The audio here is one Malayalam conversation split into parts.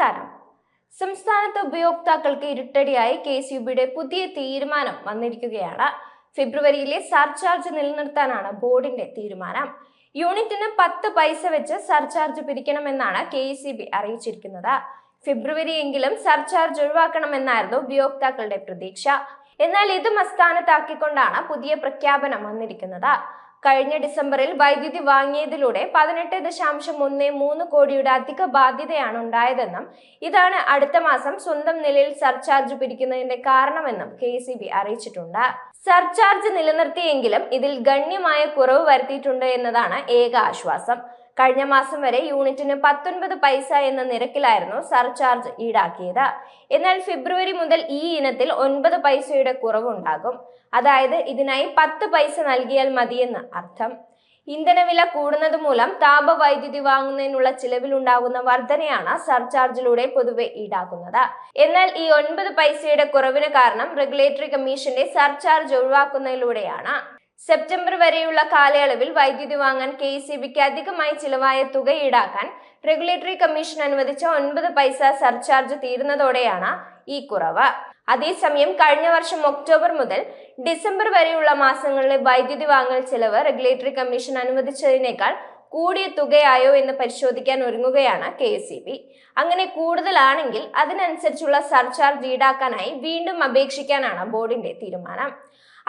നമസ്കാരം. സംസ്ഥാനത്ത് ഉപയോക്താക്കൾക്ക് ഇരുട്ടടിയായി കെ എസ് യു ബിയുടെ പുതിയ തീരുമാനം വന്നിരിക്കുകയാണ്. ഫെബ്രുവരിയിലെ സർചാർജ് നിലനിർത്താനാണ് ബോർഡിന്റെ തീരുമാനം. യൂണിറ്റിന് പത്ത് പൈസ വെച്ച് സർചാർജ് പിരിക്കണമെന്നാണ് കെ എസ് ഇ ബി അറിയിച്ചിരിക്കുന്നത്. ഫെബ്രുവരി എങ്കിലും സർചാർജ് ഒഴിവാക്കണമെന്നായിരുന്നു ഉപയോക്താക്കളുടെ പ്രതീക്ഷ. എന്നാൽ ഇതും അസ്ഥാനത്താക്കിക്കൊണ്ടാണ് പുതിയ പ്രഖ്യാപനം വന്നിരിക്കുന്നത്. കഴിഞ്ഞ ഡിസംബറിൽ വൈദ്യുതി വാങ്ങിയതിലൂടെ പതിനെട്ട് ദശാംശം ഒന്ന് മൂന്ന് കോടിയുടെ അധിക ബാധ്യതയാണ് ഉണ്ടായതെന്നും ഇതാണ് അടുത്ത മാസം സ്വന്തം നിലയിൽ സർചാർജ് പിരിക്കുന്നതിന്റെ കാരണമെന്നും കെ അറിയിച്ചിട്ടുണ്ട്. സർചാർജ് നിലനിർത്തിയെങ്കിലും ഇതിൽ ഗണ്യമായ കുറവ് വരുത്തിയിട്ടുണ്ട് എന്നതാണ് ഏക ആശ്വാസം. കഴിഞ്ഞ മാസം വരെ യൂണിറ്റിന് പത്തൊൻപത് പൈസ എന്ന നിരക്കിലായിരുന്നു സർചാർജ് ഈടാക്കിയത്. എന്നാൽ ഫെബ്രുവരി മുതൽ ഈ ഇനത്തിൽ ഒൻപത് പൈസയുടെ കുറവുണ്ടാകും. അതായത് ഇതിനായി പത്ത് പൈസ നൽകിയാൽ മതിയെന്ന് അർത്ഥം. ഇന്ധനവില കൂടുന്നത് മൂലം താപവൈദ്യുതി വാങ്ങുന്നതിനുള്ള ചിലവിലുണ്ടാകുന്ന വർധനയാണ് സർചാർജിലൂടെ പൊതുവെ ഈടാക്കുന്നത്. എന്നാൽ ഈ ഒൻപത് പൈസയുടെ കുറവിന് കാരണം റെഗുലേറ്ററി കമ്മീഷന്റെ സർചാർജ് ഒഴിവാക്കുന്നതിലൂടെയാണ്. സെപ്റ്റംബർ വരെയുള്ള കാലയളവിൽ വൈദ്യുതി വാങ്ങാൻ കെ സി ബിക്ക് അധികമായി ചിലവായ തുക ഈടാക്കാൻ റെഗുലേറ്ററി കമ്മീഷൻ അനുവദിച്ച ഒൻപത് പൈസ സർചാർജ് തീരുന്നതോടെയാണ് ഈ കുറവ്. അതേസമയം കഴിഞ്ഞ വർഷം ഒക്ടോബർ മുതൽ ഡിസംബർ വരെയുള്ള മാസങ്ങളിലെ വൈദ്യുതി വാങ്ങൽ ചിലവ് റെഗുലേറ്ററി കമ്മീഷൻ അനുവദിച്ചതിനേക്കാൾ കൂടിയ തുകയായോ എന്ന് പരിശോധിക്കാൻ ഒരുങ്ങുകയാണ് കെ എസ് ബി. അങ്ങനെ കൂടുതലാണെങ്കിൽ അതിനനുസരിച്ചുള്ള സർചാർജ് ഈടാക്കാനായി വീണ്ടും അപേക്ഷിക്കാനാണ് ബോർഡിന്റെ തീരുമാനം.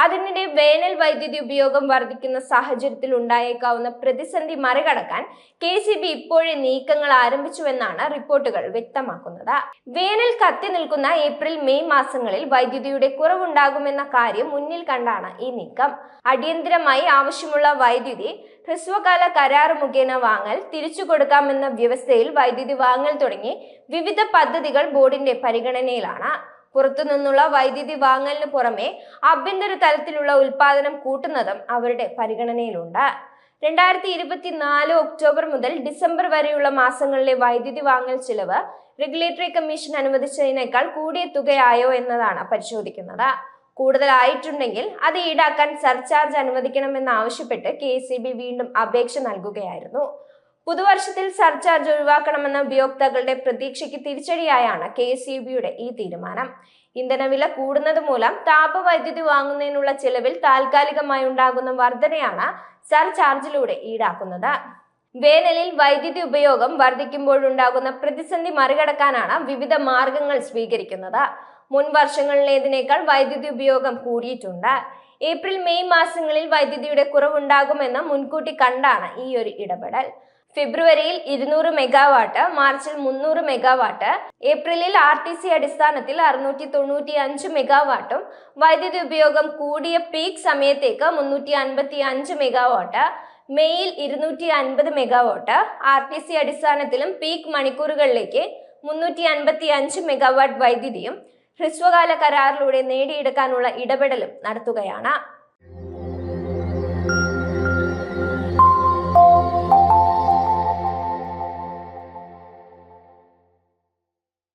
അതിനിടെ വേനൽ വൈദ്യുതി ഉപയോഗം വർദ്ധിക്കുന്ന സാഹചര്യത്തിൽ ഉണ്ടായേക്കാവുന്ന പ്രതിസന്ധി മറികടക്കാൻ കെ സി ബി ഇപ്പോഴേ നീക്കങ്ങൾ ആരംഭിച്ചുവെന്നാണ് റിപ്പോർട്ടുകൾ വ്യക്തമാക്കുന്നത്. വേനൽ കത്തി നിൽക്കുന്ന ഏപ്രിൽ മെയ് മാസങ്ങളിൽ വൈദ്യുതിയുടെ കുറവുണ്ടാകുമെന്ന കാര്യം മുന്നിൽ കണ്ടാണ് ഈ നീക്കം. അടിയന്തരമായി ആവശ്യമുള്ള വൈദ്യുതി ഹ്രസ്വകാല കരാർ മുഖേന വാങ്ങൽ തിരിച്ചു കൊടുക്കാമെന്ന വ്യവസ്ഥയിൽ വൈദ്യുതി വാങ്ങൽ തുടങ്ങി വിവിധ പദ്ധതികൾ ബോർഡിന്റെ പരിഗണനയിലാണ്. പുറത്തുനിന്നുള്ള വൈദ്യുതി വാങ്ങലിന് പുറമെ ആഭ്യന്തര തലത്തിലുള്ള ഉൽപാദനം കൂട്ടുന്നതും അവരുടെ പരിഗണനയിലുണ്ട്. രണ്ടായിരത്തി ഇരുപത്തിനാല് ഒക്ടോബർ മുതൽ ഡിസംബർ വരെയുള്ള മാസങ്ങളിലെ വൈദ്യുതി വാങ്ങൽ ചിലവ് റെഗുലേറ്ററി കമ്മീഷൻ അനുവദിച്ചതിനേക്കാൾ കൂടിയ തുകയായോ എന്നതാണ് പരിശോധിക്കുന്നത്. കൂടുതലായിട്ടുണ്ടെങ്കിൽ അത് ഈടാക്കാൻ സർചാർജ് അനുവദിക്കണമെന്ന് ആവശ്യപ്പെട്ട് കെ വീണ്ടും അപേക്ഷ നൽകുകയായിരുന്നു. പുതുവർഷത്തിൽ സർചാർജ് ഒഴിവാക്കണമെന്ന ഉപയോക്താക്കളുടെ പ്രതീക്ഷയ്ക്ക് തിരിച്ചടിയായാണ് കെ എസ് ഈ തീരുമാനം. ഇന്ധനവില കൂടുന്നത് മൂലം താപവൈദ്യുതി വാങ്ങുന്നതിനുള്ള ചെലവിൽ താൽക്കാലികമായി ഉണ്ടാകുന്ന വർധനയാണ് സർചാർജിലൂടെ ഈടാക്കുന്നത്. വേനലിൽ വൈദ്യുതി ഉപയോഗം വർദ്ധിക്കുമ്പോഴുണ്ടാകുന്ന പ്രതിസന്ധി മറികടക്കാനാണ് വിവിധ മാർഗങ്ങൾ സ്വീകരിക്കുന്നത്. മുൻ വർഷങ്ങളിലേതിനേക്കാൾ വൈദ്യുതി ഉപയോഗം കൂടിയിട്ടുണ്ട്. ഏപ്രിൽ മെയ് മാസങ്ങളിൽ വൈദ്യുതിയുടെ കുറവുണ്ടാകുമെന്ന് മുൻകൂട്ടി കണ്ടാണ് ഈ ഒരു ഇടപെടൽ. ഫെബ്രുവരിയിൽ ഇരുന്നൂറ് മെഗാവാട്ട് മാർച്ചിൽ മുന്നൂറ് മെഗാവാട്ട് ഏപ്രിലിൽ ആർ ടി സി അടിസ്ഥാനത്തിൽ അറുന്നൂറ്റി തൊണ്ണൂറ്റി അഞ്ച് മെഗാവാട്ടും വൈദ്യുതി ഉപയോഗം കൂടിയ പീക്ക് സമയത്തേക്ക് മുന്നൂറ്റി അൻപത്തി അഞ്ച് മെഗാവാട്ട് മെയ്യിൽ ഇരുന്നൂറ്റി അൻപത് മെഗാവാട്ട് ആർ ടി സി അടിസ്ഥാനത്തിലും പീക്ക് മണിക്കൂറുകളിലേക്ക് മുന്നൂറ്റി അൻപത്തി അഞ്ച് മെഗാവാട്ട് വൈദ്യുതിയും ഹ്രസ്വകാല കരാറിലൂടെ നേടിയെടുക്കാനുള്ള ഇടപെടലും നടത്തുകയാണ്.